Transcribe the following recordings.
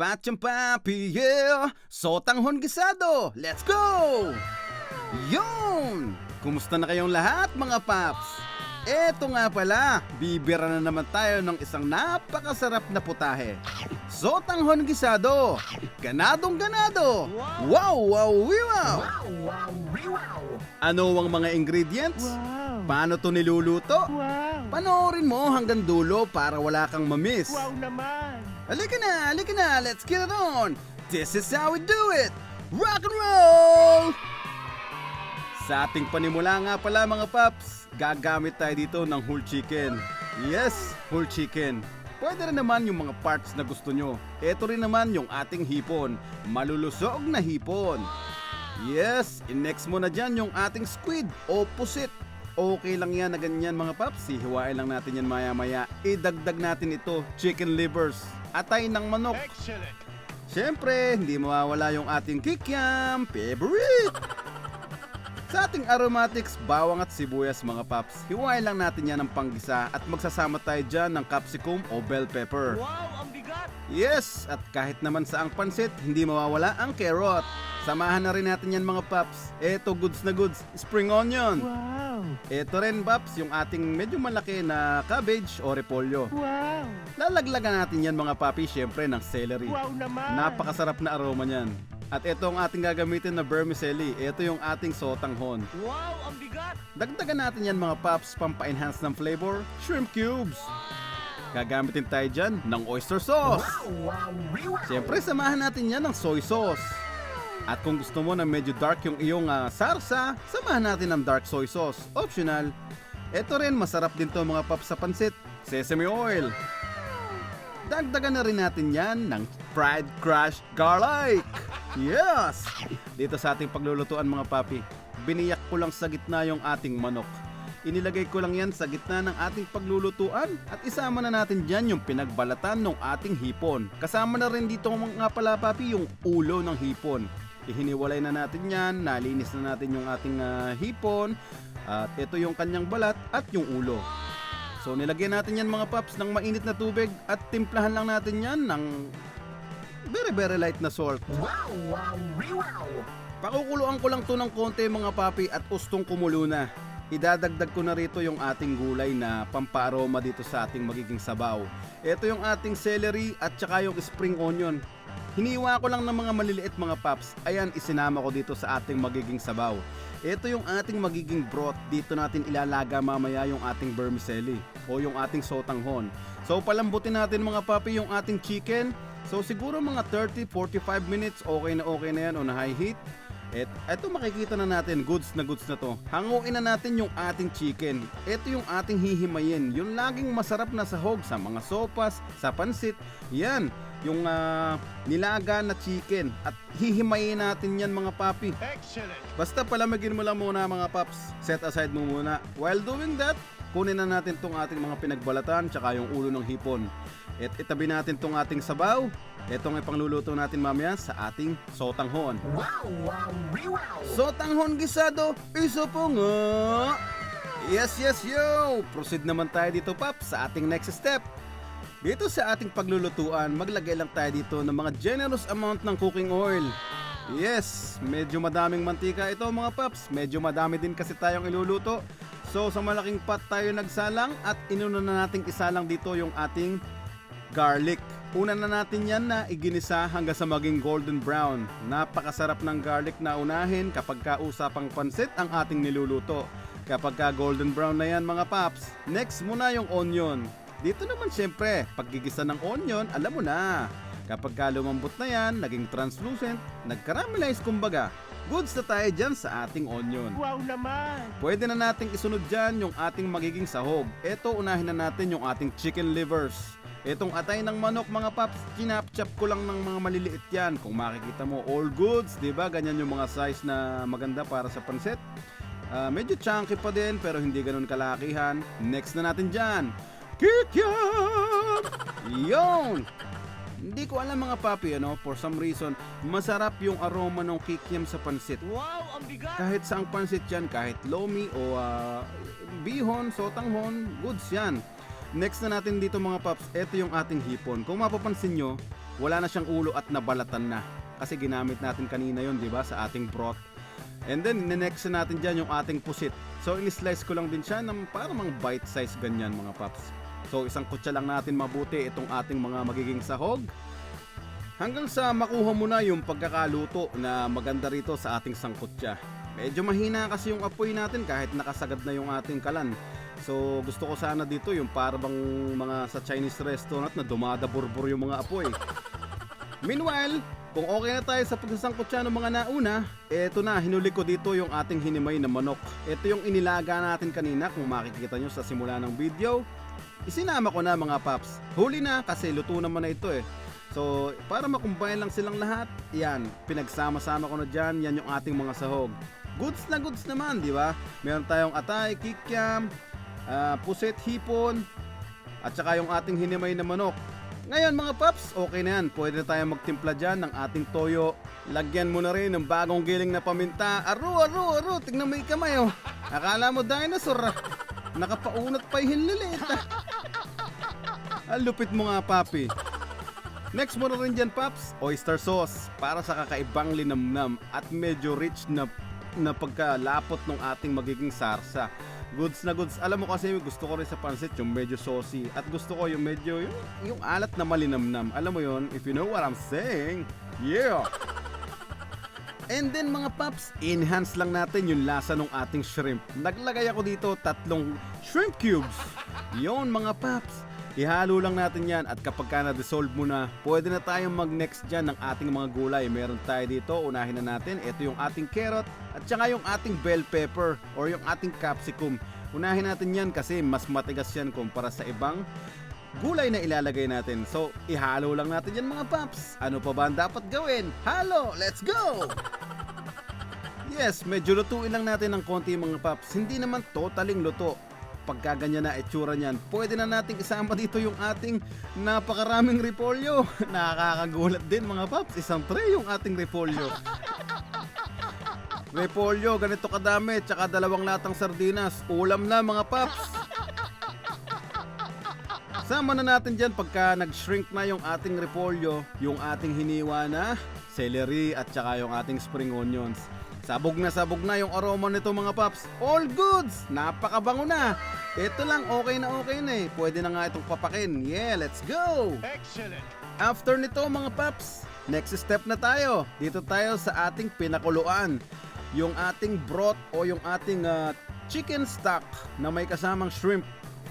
Pachang papi, yeah! Sotanghon gisado! Let's go! Yun! Kumusta na kayong lahat mga paps? Eto nga pala, bibira na naman tayo ng isang napakasarap na putahe. Sotanghon gisado! Ganadong ganado! Wow, wow, wow! Ano ang mga ingredients? Wow! Paano to niluluto? Wow! Panoorin mo hanggang dulo para wala kang mamiss. Wow naman! Halika na, halika na, let's get it on! This is how we do it! Rock and roll! Sa ating panimula nga pala mga paps, gagamit tayo dito ng whole chicken. Yes, whole chicken. Pwede rin naman yung mga parts na gusto nyo. Ito rin naman yung ating hipon, malulusog na hipon. Yes, inex mo na dyan yung ating squid o pusit. Okay lang yan na ganyan mga paps, hihiwain lang natin yan maya maya. Idagdag natin ito, chicken livers, atay ng manok. Excellent! Siyempre, hindi mawawala yung ating kikiam, favorite! Sa ating aromatics, bawang at sibuyas mga paps, hiwain lang natin yan ng panggisa at magsasama tayo dyan ng capsicum o bell pepper. Wow! Ang bigat! Yes, at kahit naman sa ang pansit, hindi mawawala ang carrot. Samahan na rin natin yan mga paps. Eto goods na goods, spring onion. Wow! Eto rin paps, yung ating medyo malaki na cabbage o repolyo. Wow! Lalaglagan natin yan mga papi, syempre ng celery. Wow naman! Napakasarap na aroma niyan. At ito ang ating gagamitin na vermicelli. Ito yung ating sotanghon. Wow! Ang bigat! Dagdagan natin yan mga paps, pampa-enhance ng flavor, shrimp cubes. Gagamitin tayo dyan ng oyster sauce. Siyempre, samahan natin yan ng soy sauce. At kung gusto mo na medyo dark yung iyong ah, sarsa, samahan natin ng dark soy sauce. Optional. Ito rin, masarap din to mga paps sa pansit. Sesame oil. Dagdagan na rin natin yan ng fried crushed garlic. Yes! Dito sa ating paglulutuan mga papi, biniyak ko lang sa gitna yung ating manok. Inilagay ko lang yan sa gitna ng ating paglulutuan at isama na natin dyan yung pinagbalatan ng ating hipon. Kasama na rin dito mga pala papi yung ulo ng hipon. Ihiniwalay na natin yan, nalinis na natin yung ating ah, hipon at ito yung kanyang balat at yung ulo. So nilagyan natin yan mga paps ng mainit na tubig at timplahan lang natin yan ng very very light na salt. Pakukuluan ko lang to ng konti mga papi at ustong kumulo na. Idadagdag ko na rito yung ating gulay na pamparoma dito sa ating magiging sabaw. Ito yung ating celery at saka yung spring onion. Hiniwa ko lang ng mga maliliit mga paps. Ayan, isinama ko dito sa ating magiging sabaw. Ito yung ating magiging broth. Dito natin ilalaga mamaya yung ating vermicelli o yung ating sotanghon. So palambutin natin mga papi yung ating chicken. So siguro mga 30-45 minutes okay na okay na yan on high heat. Et, eto makikita na natin, goods na goods na to. Hanguin na natin yung ating chicken. Ito yung ating hihimayin. Yung laging masarap na sahog sa mga sopas, sa pansit. Yan, yung ah, nilaga na chicken. At hihimayin natin yan mga papi. Excellent! Basta palamagin mo lang muna mga paps. Set aside mo muna. While doing that, kunin na natin tong ating mga pinagbalatan tsaka yung ulo ng hipon. At itabi natin tong ating sabaw. Ito ang ipangluluto natin mamaya sa ating sotanghon. Sotanghon gisado, isa po nga. Yes, yes, yo! Proceed naman tayo dito, Pap, sa ating next step. Dito sa ating paglulutuan, maglagay lang tayo dito ng mga generous amount ng cooking oil. Yes, medyo madaming mantika ito mga paps. Medyo madami din kasi tayong iluluto. So sa malaking pot tayo nagsalang at inuna na nating isalang dito yung ating garlic. Una na natin yan na iginisa hanggang sa maging golden brown. Napakasarap ng garlic na unahin kapag kausapang pansit ang ating niluluto. Kapag ka golden brown na yan mga paps, next muna yung onion. Dito naman syempre, paggigisa ng onion, alam mo na. Kapag ka lumambot na yan, naging translucent, nag-caramelize kumbaga. Goods na tayo dyan sa ating onion. Wow naman! Pwede na nating isunod dyan yung ating magiging sahog. Ito, unahin na natin yung ating chicken livers. Itong atay ng manok mga paps, kinapchap ko lang ng mga maliliit yan. Kung makikita mo, all goods, di ba? Ganyan yung mga size na maganda para sa pansit. Ah, medyo chunky pa din pero hindi ganun kalakihan. Next na natin dyan. Kikyam! Yon! Hindi ko alam mga papi, ano, for some reason, masarap yung aroma ng kikiam sa pansit. Wow! Ang bigat! Kahit saang pansit yan, kahit lomi o ah, bihon, sotanghon, goods yan. Next na natin dito mga paps, ito yung ating hipon. Kung mapapansin nyo, wala na siyang ulo at nabalatan na. Kasi ginamit natin kanina yon di ba, sa ating broth. And then, next natin dyan yung ating pusit. So, in-slice ko lang din siya ng parang mga bite size ganyan mga paps. So, isang kutsa lang natin mabuti itong ating mga magiging sahog. Hanggang sa makuha mo na yung pagkakaluto na maganda rito sa ating sangkutya. Medyo mahina kasi yung apoy natin kahit nakasagad na yung ating kalan. So gusto ko sana dito yung parang mga sa Chinese restaurant na dumadaburbur yung mga apoy. Meanwhile, kung okay na tayo sa pagsasangkutsa ng mga nauna, eto na, hinuli ko dito yung ating hinimay na manok. Ito yung inilaga natin kanina kung makikita nyo sa simula ng video. Isinama ko na mga paps. Huli na kasi luto naman na ito eh. So, para makumbine lang silang lahat, yan, pinagsama-sama ko na dyan, yan yung ating mga sahog. Goods na goods naman, di ba? Meron tayong atay, kikiam, ah, puset, hipon, at saka yung ating hinimay na manok. Ngayon mga paps, okay na yan. Pwede na tayong magtimpla dyan ng ating toyo. Lagyan mo na rin ng bagong giling na paminta. Aro, aro, aro, tignan mo yung kamay oh. Akala mo dinosaur ah. Nakapaunat pa yung hinlilit ah. Ang lupit mo nga papi. Next mo rin dyan, Paps, oyster sauce para sa kakaibang linamnam at medyo rich na, na pagkalapot ng ating magiging sarsa. Goods na goods. Alam mo kasi gusto ko rin sa pansit yung medyo saucy at gusto ko yung medyo yung, yung alat na malinamnam. Alam mo yon if you know what I'm saying. Yeah! And then mga paps, enhance lang natin yung lasa ng ating shrimp. Naglagay ako dito tatlong shrimp cubes. Yon mga paps. Ihalo lang natin yan at kapag ka na-dissolve mo na, pwede na tayong mag-next dyan ng ating mga gulay. Meron tayo dito, unahin na natin. Ito yung ating carrot at saka yung ating bell pepper or yung ating capsicum. Unahin natin yan kasi mas matigas yan kumpara sa ibang gulay na ilalagay natin. So, ihalo lang natin yan mga paps. Ano pa ba ang dapat gawin? Halo! Let's go! Yes, medyo lutuin lang natin ng konti mga paps. Hindi naman totaling luto. Pagka ganyan na itsura niyan, pwede na nating isama dito yung ating napakaraming repolyo. Nakakagulat din mga paps. Isang tray yung ating repolyo. Repolyo, ganito kadami, tsaka dalawang latang sardinas. Ulam na mga paps. Sama na natin dyan pagka nag-shrink na yung ating repolyo, yung ating hiniwa na celery at saka yung ating spring onions. Sabog na sabog na yung aroma nito mga paps. All goods! Napakabango na! Ito lang, okay na okay na eh. Pwede na nga itong papakin. Yeah, let's go! Excellent. After nito mga paps, next step na tayo. Dito tayo sa ating pinakuluan. Yung ating broth o yung ating ah, chicken stock na may kasamang shrimp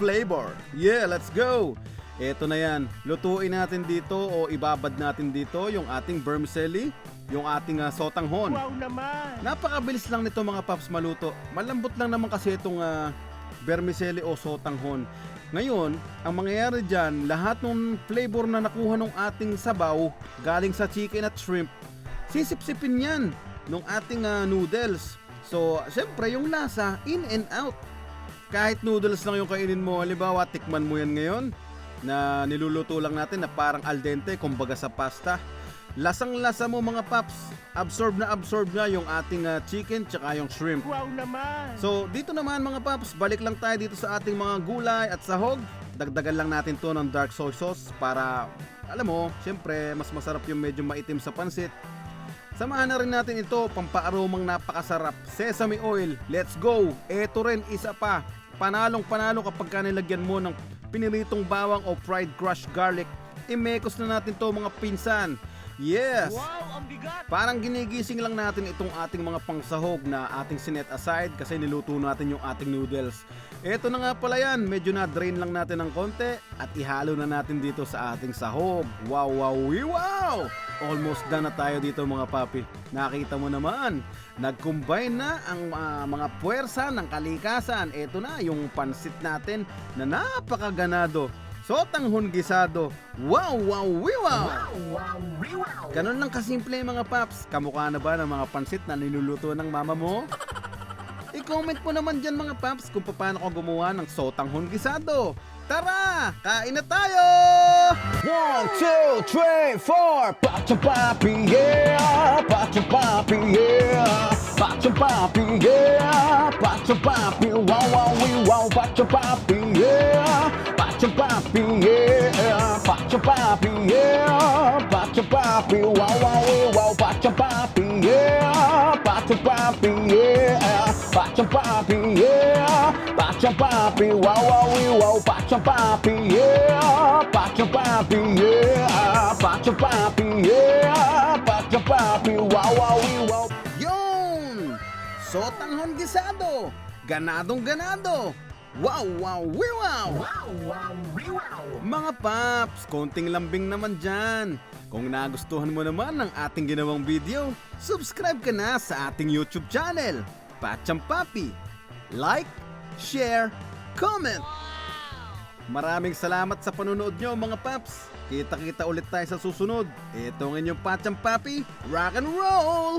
flavor. Yeah, let's go! Ito na yan. Lutuin natin dito o ibabad natin dito yung ating vermicelli, yung ating ah, sotanghon. Wow naman. Napakabilis lang nito mga paps maluto. Malambot lang naman kasi itong ah, vermicelli o sotanghon. Ngayon, ang mangyayari dyan, lahat ng flavor na nakuha ng ating sabaw galing sa chicken at shrimp, sisipsipin yan ng ating ah, noodles. So, syempre yung lasa, in and out. Kahit noodles lang yung kainin mo, halimbawa, tikman mo yan ngayon, na niluluto lang natin na parang al dente, kumbaga sa pasta. Lasang lasa mo mga paps, absorb na absorb na yung ating ah, chicken tsaka yung shrimp. Wow naman. So dito naman mga paps, balik lang tayo dito sa ating mga gulay at sahog. Dagdagan lang natin to ng dark soy sauce para, alam mo, syempre mas masarap yung medyo maitim sa pansit. Samahan na rin natin ito, pampaaromang napakasarap. Sesame oil, let's go! Ito rin, isa pa. Panalong panalo kapag ka nilagyan mo ng piniritong bawang o fried crushed garlic. Imekos na natin to mga pinsan. Yes! Wow, ang bigat. Parang ginigising lang natin itong ating mga pangsahog na ating sinet aside kasi niluto natin yung ating noodles. Ito na nga pala yan, medyo na drain lang natin ng konti at ihalo na natin dito sa ating sahog. Wow, wow, wee, wow! Almost done na tayo dito mga papi. Nakita mo naman, nag-combine na ang ah, mga puwersa ng kalikasan. Ito na yung pansit natin na napakaganado. Sotanghon gisado. Wow, wow, wee, wow! Ganon lang kasimple mga paps. Kamukha na ba ng mga pansit na niluluto ng mama mo? I-comment mo naman dyan mga paps kung paano ko gumawa ng sotanghon gisado. Tara! Kain na tayo! One, two, three, four. Pacho papi, yeah. Pacho papi, yeah. Pacho papi, yeah. Pacho papi, wow, wow, wow. Pacho papi, papi, yeah. Pacho papi, yeah. papi, wow, wow, wow, pachang papi, yeah, pachang papi, yeah, pachang papi, yeah, pachang papi, wow, wow, wow, pachang papi, yeah, pachang papi, yeah, pachang papi, yeah, pachang papi, wow, wow, wow. Yun! Sotanghon gisado! Ganadong ganado! Wow, wow, wee, wow! Mga paps, konting lambing naman dyan. Kung nagustuhan mo naman ang ating ginawang video, subscribe ka na sa ating YouTube channel, Pacham Papi. Like, share, comment. Maraming salamat sa panonood nyo mga paps. Kita-kita ulit tayo sa susunod. Ito ang inyong Pacham Papi. Rock and roll!